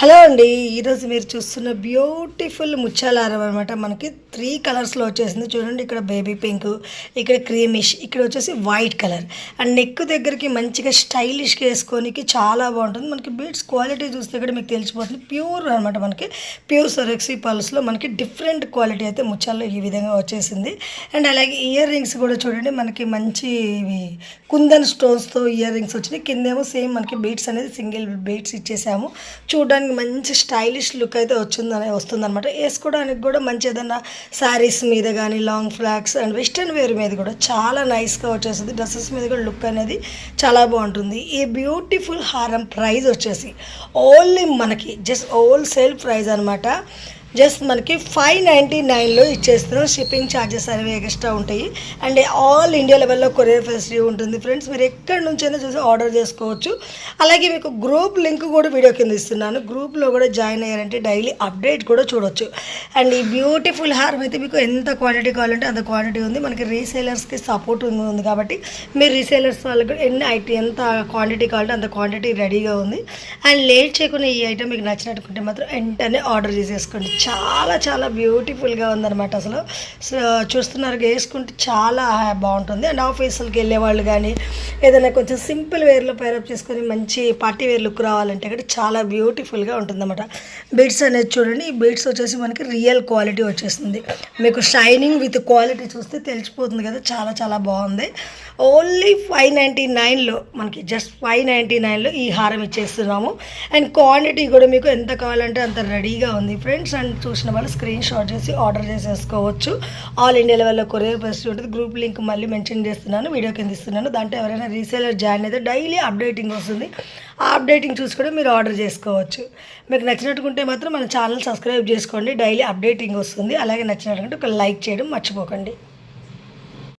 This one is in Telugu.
హలో అండి ఈరోజు మీరు చూస్తున్న బ్యూటిఫుల్ ముత్యాలారం అనమాట మనకి త్రీ కలర్స్లో వచ్చేసింది. చూడండి ఇక్కడ బేబీ పింక్ ఇక్కడ క్రీమిష్ ఇక్కడ వచ్చేసి వైట్ కలర్ అండ్ నెక్ దగ్గరికి మంచిగా స్టైలిష్గా వేసుకోనికి చాలా బాగుంటుంది. మనకి బీడ్స్ క్వాలిటీ చూస్తే కూడా మీకు తెలిసిపోతుంది. ప్యూర్ అనమాట మనకి. ప్యూర్ సొరెక్సీ పల్స్లో మనకి డిఫరెంట్ క్వాలిటీ అయితే ముత్యాల్లో ఈ విధంగా వచ్చేసింది. అండ్ అలాగే ఇయర్ రింగ్స్ కూడా చూడండి మనకి మంచి ఇవి కుందన్ స్టోన్స్తో ఇయర్ రింగ్స్ వచ్చినాయి. కిందేమో సేమ్ మనకి బీట్స్ అనేది సింగిల్ బీట్స్ ఇచ్చేసాము. చూడడానికి మంచి స్టైలిష్ లుక్ అయితే వచ్చిందని వస్తుందన్నమాట. వేసుకోవడానికి కూడా మంచి ఏదైనా శారీస్ మీద కానీ long frocks and western wear మీద కూడా చాలా నైస్గా వచ్చేస్తుంది. డ్రెస్సెస్ మీద కూడా లుక్ అనేది చాలా బాగుంటుంది. ఈ బ్యూటిఫుల్ హారం ప్రైస్ వచ్చేసి ఓన్లీ మనకి జస్ట్ హోల్సేల్ ప్రైస్ అనమాట జస్ట్ మనకి ఫైవ్ నైంటీ నైన్లో ఇచ్చేస్తున్నాం షిప్పింగ్ ఛార్జెస్ అనేవి ఎక్స్ట్రా ఉంటాయి. అండ్ ఆల్ ఇండియా లెవెల్లో కొరియర్ ఫెసిలిటీ ఉంటుంది. ఫ్రెండ్స్ మీరు ఎక్కడి నుంచైనా చూసి ఆర్డర్ చేసుకోవచ్చు. అలాగే మీకు గ్రూప్ లింక్ కూడా వీడియో కింద ఇస్తున్నాను. గ్రూప్లో కూడా జాయిన్ అయ్యారంటే డైలీ అప్డేట్ కూడా చూడొచ్చు. అండ్ ఈ బ్యూటిఫుల్ హారం అయితే మీకు ఎంత క్వాంటిటీ కావాలంటే అంత క్వాంటిటీ ఉంది. మనకి రీసేలర్స్కి సపోర్ట్ ఉంది కాబట్టి మీరు రీసేలర్స్ వాళ్ళకి కూడా ఎన్ని ఐటీ ఎంత క్వాంటిటీ కావాలంటే అంత క్వాంటిటీ రెడీగా ఉంది. అండ్ లేట్ చేయకుండా ఈ ఐటమ్ మీకు నచ్చినట్టుకుంటే మాత్రం వెంటనే ఆర్డర్ చేసేసుకోండి చాలా చాలా బ్యూటిఫుల్గా ఉందన్నమాట అసలు. చూస్తున్నారు వేసుకుంటే చాలా బాగుంటుంది. అండ్ ఆఫీసులకి వెళ్ళే వాళ్ళు కానీ ఏదైనా కొంచెం సింపుల్ వేర్లో పేరప్ చేసుకొని మంచి పార్టీ వేర్ లుక్ రావాలంటే కూడా చాలా బ్యూటిఫుల్గా ఉంటుందన్నమాట. బీడ్స్ అనేది చూడండి ఈ బీడ్స్ వచ్చేసి మనకి రియల్ క్వాలిటీ వచ్చేస్తుంది. మీకు షైనింగ్ విత్ క్వాలిటీ చూస్తే తెలిసిపోతుంది కదా చాలా చాలా బాగుంది. ఓన్లీ ఫైవ్ నైంటీ నైన్లో మనకి జస్ట్ ఫైవ్ నైంటీ నైన్లో ఈ హారం ఇచ్చేస్తున్నాము. అండ్ క్వాంటిటీ కూడా మీకు ఎంత కావాలంటే అంత రెడీగా ఉంది. ఫ్రెండ్స్ అండ్ చూసిన వాళ్ళు స్క్రీన్ షాట్ చేసి ఆర్డర్ చేసేసుకోవచ్చు. ఆల్ ఇండియా లెవెల్లో కొరియర్ ఫెసిలిటీ ఉంటుంది. గ్రూప్ లింక్ మళ్ళీ మెన్షన్ చేస్తున్నాను. వీడియో కింద ఇస్తున్నాను. దాంట్లో ఎవరైనా రీసేలర్ జాయిన్ అయితే డైలీ అప్డేటింగ్ వస్తుంది. ఆ అప్డేటింగ్ చూసి కూడా మీరు ఆర్డర్ చేసుకోవచ్చు. మీకు నచ్చినట్టుకుంటే మాత్రం మన ఛానల్ సబ్స్క్రైబ్ చేసుకోండి. డైలీ అప్డేటింగ్ వస్తుంది. అలాగే నచ్చినట్టుకుంటే ఒక లైక్ చేయడం మర్చిపోకండి.